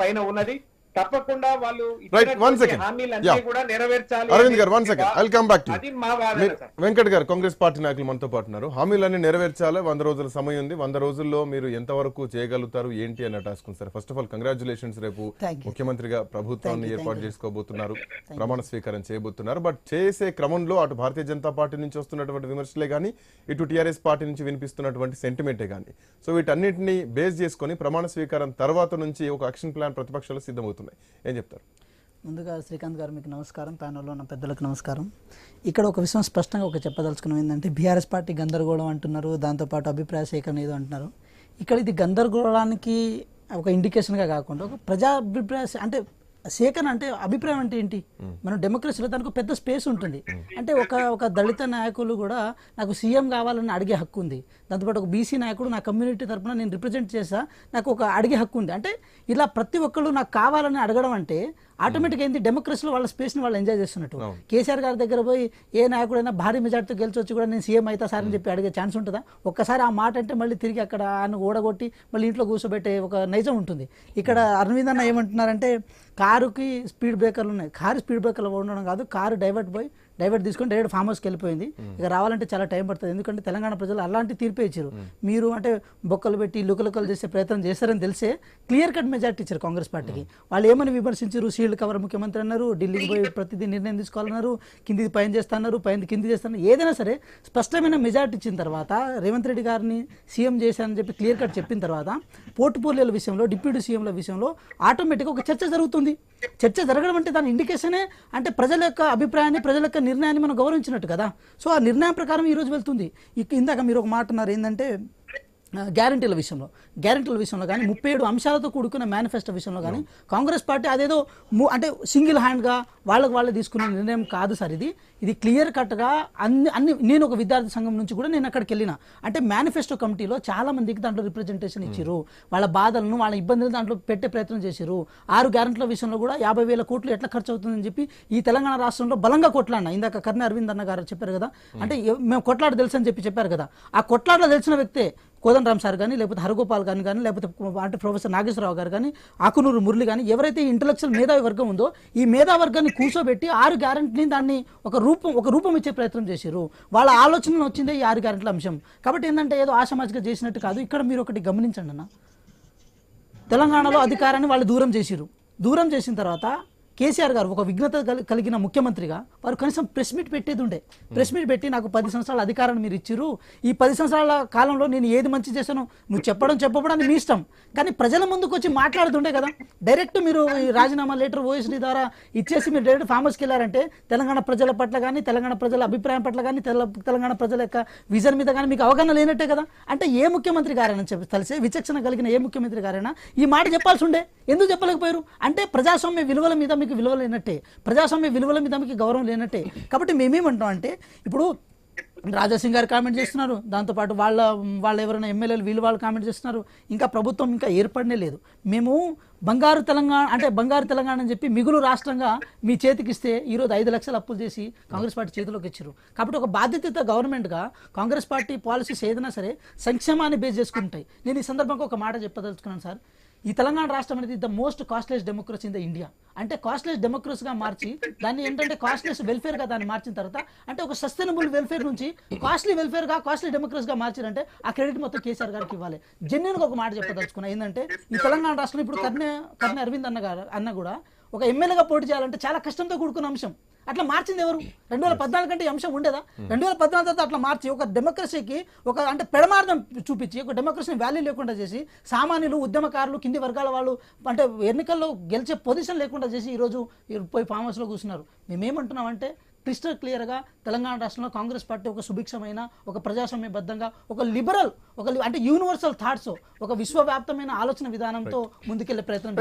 పైన ఉన్నది. తప్పకుండా వాళ్ళు అరవింద్ గారు one second I come back to అది మా వాదన సార్. వెంకట్ గారు కాంగ్రెస్ పార్టీ నాయకులు మనతో పాటు ఉన్నారు. హామీలన్నీ నెరవేర్చాలి వంద రోజుల సమయం ఉంది. వంద రోజుల్లో మీరు ఎంతవరకు చేయగలుగుతారు ఏంటి అన్న టాస్క్ ఉంది sir. First of all congratulations రేపు Thank you. ముఖ్యమంత్రిగా ప్రభుత్వాన్ని ఏర్పాటు చేసుకోబోతున్నారు. ప్రమాణ స్వీకారం చేయబోతున్నారు. బట్ చేసే క్రమంలో అటు భారతీయ జనతా పార్టీ నుంచి వస్తున్నటువంటి విమర్శలే కానీ ఇటు టీఆర్ఎస్ పార్టీ నుంచి వినిపిస్తున్నటువంటి సెంటిమెంటే కానీ సో వీటన్నిటిని బేస్ చేసుకొని ప్రమాణ స్వీకారం తర్వాత నుంచి ఒక యాక్షన్ ప్లాన్ ప్రతిపక్షాలు ఉన్నాయి. ఏం చెప్తారు? ముందుగా శ్రీకాంత్ గారు మీకు నమస్కారం. ప్యానల్లో ఉన్న పెద్దలకు నమస్కారం. ఇక్కడ ఒక విషయం స్పష్టంగా ఒక చెప్పదలుచుకున్నాం ఏంటంటే బీఆర్ఎస్ పార్టీ గందరగోళం అంటున్నారు దాంతోపాటు అభిప్రాయ సేకరణ ఏదో అంటున్నారు. ఇక్కడ ఇది గందరగోళానికి ఒక ఇండికేషన్గా కాకుండా ఒక ప్రజా అభిప్రాయ అంటే సేకరణ అంటే అభిప్రాయం అంటే ఏంటి? మనం డెమోక్రసీలో దానికి పెద్ద స్పేస్ ఉంటుంది. అంటే ఒక ఒక దళిత నాయకులు కూడా నాకు సీఎం కావాలని అడిగే హక్కు ఉంది. దాంతోపాటు ఒక బీసీ నాయకుడు నా కమ్యూనిటీ తరపున నేను రిప్రజెంట్ చేసా నాకు ఒక అడిగే హక్కు ఉంది. అంటే ఇలా ప్రతి ఒక్కళ్ళు నాకు కావాలని అడగడం అంటే ఆటోమేటిక్ ఏంది? డెమోక్రసీలో వాళ్ళ స్పేస్ని వాళ్ళు ఎంజాయ్ చేస్తున్నట్టు. కేసీఆర్ గారి దగ్గర పోయి ఏ నాయకుడైనా భారీ మెజార్టీతో గెలిచొచ్చి కూడా నేను సీఎం అవుతా సార్ అని చెప్పి అడిగే ఛాన్స్ ఉంటుందా? ఒక్కసారి ఆ మాట అంటే మళ్ళీ తిరిగి అక్కడ ఆయన ఓడగొట్టి మళ్ళీ ఇంట్లో కూర్చోబెట్టే ఒక నైజం ఉంటుంది. ఇక్కడ అరవింద్ అన్న ఏమంటున్నారంటే కారుకి స్పీడ్ బ్రేకర్లు ఉన్నాయి. కారు స్పీడ్ బ్రేకర్లు ఉండడం కాదు కారు డైవర్ట్ పోయి డైవర్ట్ తీసుకొని డైరెక్ట్ ఫామ్ హౌస్కి వెళ్ళిపోయింది. ఇక రావాలంటే చాలా టైం పడుతుంది. ఎందుకంటే తెలంగాణ ప్రజలు అలాంటి తీర్పే ఇచ్చారు. మీరు అంటే బొక్కలు పెట్టి లుకలుకలు చేసే ప్రయత్నం చేస్తారని తెలిసే క్లియర్ కట్ మెజార్టీ ఇచ్చారు కాంగ్రెస్ పార్టీకి. వాళ్ళు ఏమని విమర్శించారు? షీల్డ్ కవర్ ముఖ్యమంత్రి అన్నారు ఢిల్లీకి పోయి ప్రతిదీ నిర్ణయం తీసుకోవాలన్నారు కిందిది పైన చేస్తున్నారు పైన కింది చేస్తున్నారు ఏదైనా సరే స్పష్టమైన మెజార్టీ ఇచ్చిన తర్వాత రేవంత్ రెడ్డి గారిని సీఎం చేశానని చెప్పి క్లియర్ కట్ చెప్పిన తర్వాత పోర్టుపోలియోల విషయంలో డిప్యూటీ సీఎంల విషయంలో ఆటోమేటిక్గా ఒక చర్చ జరుగుతుంది. చర్చ జరగడం అంటే దాని ఇండికేషనే అంటే ప్రజల యొక్క అభిప్రాయాన్ని ప్రజల యొక్క నిర్ణయాన్ని మనం గౌరవించినట్టు కదా. సో ఆ నిర్ణయం ప్రకారం ఈరోజు వెళ్తుంది. ఇందాక మీరు ఒక మాట అన్నారు ఏంటంటే గ్యారంటీల విషయంలో. గ్యారంటీల విషయంలో కానీ ముప్పై ఏడు అంశాలతో కూడుకున్న మేనిఫెస్టో విషయంలో కానీ కాంగ్రెస్ పార్టీ అదేదో అంటే సింగిల్ హ్యాండ్గా వాళ్ళకి వాళ్ళు తీసుకున్న నిర్ణయం కాదు సార్ ఇది. ఇది క్లియర్ కట్గా అన్ని అన్ని నేను ఒక విద్యార్థి సంఘం నుంచి కూడా నేను అక్కడికి వెళ్ళిన. అంటే మేనిఫెస్టో కమిటీలో చాలా మందికి దాంట్లో రిప్రజెంటేషన్ ఇచ్చారు వాళ్ళ బాధలను వాళ్ళ ఇబ్బందులను దాంట్లో పెట్టే ప్రయత్నం చేశారు ఆరు గ్యారంటీల విషయంలో కూడా యాభై వేల కోట్లు ఎట్లా ఖర్చు అవుతుందని చెప్పి ఈ తెలంగాణ రాష్ట్రంలో బలంగా కొట్లాడిన. ఇందాక కర్ణ అరవింద్ అన్న గారు చెప్పారు కదా. అంటే మేము కొట్లాడ తెలుసు అని చెప్పి చెప్పారు కదా. ఆ కొట్లాడలో తెలిసిన వ్యక్తే కోదండరామ్ సార్ కానీ లేకపోతే హరగోపాల్ గాని కానీ లేకపోతే అంటే ప్రొఫెసర్ నాగేశ్వరరావు గారు కానీ ఆకునూరు మురళి కానీ ఎవరైతే ఇంటలెక్చువల్ మేధావి వర్గం ఉందో ఈ మేధావర్గాన్ని కూర్చోబెట్టి ఆరు గ్యారెంటీని దాన్ని ఒక రూపం ఒక రూపం ఇచ్చే ప్రయత్నం చేశారు వాళ్ళ ఆలోచన వచ్చిందే ఈ ఆరు గ్యారెంటీల అంశం. కాబట్టి ఏంటంటే ఏదో ఆషామాజిగా చేసినట్టు కాదు. ఇక్కడ మీరు ఒకటి గమనించండి అన్న. తెలంగాణలో అధికారాన్ని వాళ్ళు దూరం చేసిరు దూరం చేసిన తర్వాత కేసీఆర్ గారు ఒక విఘ్నత కలి- కలిగిన ముఖ్యమంత్రిగా వారు కనీసం ప్రెస్ మీట్ పెట్టేది ఉండే. ప్రెస్ మీట్ పెట్టి నాకు పది సంవత్సరాల అధికారాన్ని మీరు ఇచ్చిరు ఈ పది సంవత్సరాల కాలంలో నేను ఏది మంచి చేశానో నువ్వు చెప్పడం చెప్పడం అది మీ ఇష్టం. కానీ ప్రజల ముందుకు వచ్చి మాట్లాడుతుండే కదా. డైరెక్ట్ మీరు ఈ రాజీనామా లెటర్ ఓఎస్డీ ద్వారా ఇచ్చేసి మీరు డైరెక్ట్ ఫార్మర్స్కి వెళ్ళారంటే తెలంగాణ ప్రజల పట్ల కానీ తెలంగాణ ప్రజల అభిప్రాయం పట్ల కానీ తెల- తెలంగాణ ప్రజల యొక్క విజన్ మీద కానీ మీకు అవగాహన లేనట్టే కదా. అంటే ఏ ముఖ్యమంత్రి గారైనా చెప్పి తెలిసి విచక్షణ కలిగిన ఏ ముఖ్యమంత్రి గారైనా ఈ మాట చెప్పాల్సి ఉండే. ఎందుకు చెప్పలేకపోయారు? అంటే ప్రజాస్వామ్య విలువల మీద మీకు విలువ లేనట్టే. ప్రజాస్వామ్య విలువల మీద మీకు గౌరవం లేనట్టే. కాబట్టి మేమేమంటాం అంటే ఇప్పుడు రాజాసింగ్ గారు కామెంట్ చేస్తున్నారు. దాంతోపాటు వాళ్ళ వాళ్ళ ఎవరైనా ఎమ్మెల్యేలు వీళ్ళు వాళ్ళు కామెంట్ చేస్తున్నారు. ఇంకా ప్రభుత్వం ఇంకా ఏర్పడనే లేదు. మేము బంగారు తెలంగాణ అంటే బంగారు తెలంగాణ అని చెప్పి మిగులు రాష్ట్రంగా మీ చేతికి ఇస్తే ఈరోజు ఐదు లక్షలు అప్పులు చేసి కాంగ్రెస్ పార్టీ చేతిలోకి ఇచ్చారు. కాబట్టి ఒక బాధ్యత గవర్నమెంట్గా కాంగ్రెస్ పార్టీ పాలసీస్ ఏదైనా సరే సంక్షేమాన్ని బేస్ చేసుకుంటాయి. నేను ఈ సందర్భంగా ఒక మాట చెప్పదలుచుకున్నాను సార్. ఈ తెలంగాణ రాష్ట్రం అనేది the most costless democracy in the India అంటే కాస్ట్లెస్ డెమోక్రసీగా మార్చి దాన్ని ఏంటంటే కాస్ట్లెస్ వెల్ఫేర్గా దాన్ని మార్చిన తర్వాత అంటే ఒక సస్టైనబుల్ వెల్ఫేర్ నుంచి కాస్ట్లీ వెల్ఫేర్గా కాస్ట్లీ డెమోక్రసీగా మార్చారంటే ఆ క్రెడిట్ మొత్తం కేసీఆర్ గారికి ఇవ్వాలి. జెన్యున్గా ఒక మాట చెప్పదలుచుకున్నా ఏంటంటే ఈ తెలంగాణ రాష్ట్రంలో ఇప్పుడు కర్ణ కర్ణ అరవింద్ అన్న గారు అన్న కూడా ఒక ఎమ్మెల్యేగా పోటీ చేయాలంటే చాలా కష్టంతో కూడుకున్న అంశం. అట్లా మార్చింది ఎవరు? రెండు వేల పద్నాలుగు కంటే అంశం ఉండేదా? రెండు వేల పద్నాలుగు తర్వాత అట్లా మార్చి ఒక డెమోక్రసీకి ఒక అంటే పెడమార్గం చూపించి ఒక డెమోక్రసీని వాల్యూ లేకుండా చేసి సామాన్యులు ఉద్యమకారులు కింది వర్గాల వాళ్ళు అంటే ఎన్నికల్లో గెలిచే పొజిషన్ లేకుండా చేసి ఈరోజు పోయి ఫామ్ హౌస్లో కూర్చున్నారు. మేమేమంటున్నామంటే క్రిస్టల్ క్లియర్గా తెలంగాణ రాష్ట్రంలో కాంగ్రెస్ పార్టీ ఒక సుభిక్షమైన ఒక ప్రజాస్వామ్యబద్ధంగా ఒక లిబరల్ ఒక అంటే యూనివర్సల్ థాట్స్ ఒక విశ్వవ్యాప్తమైన ఆలోచన విధానంతో ముందుకెళ్ళే ప్రయత్నం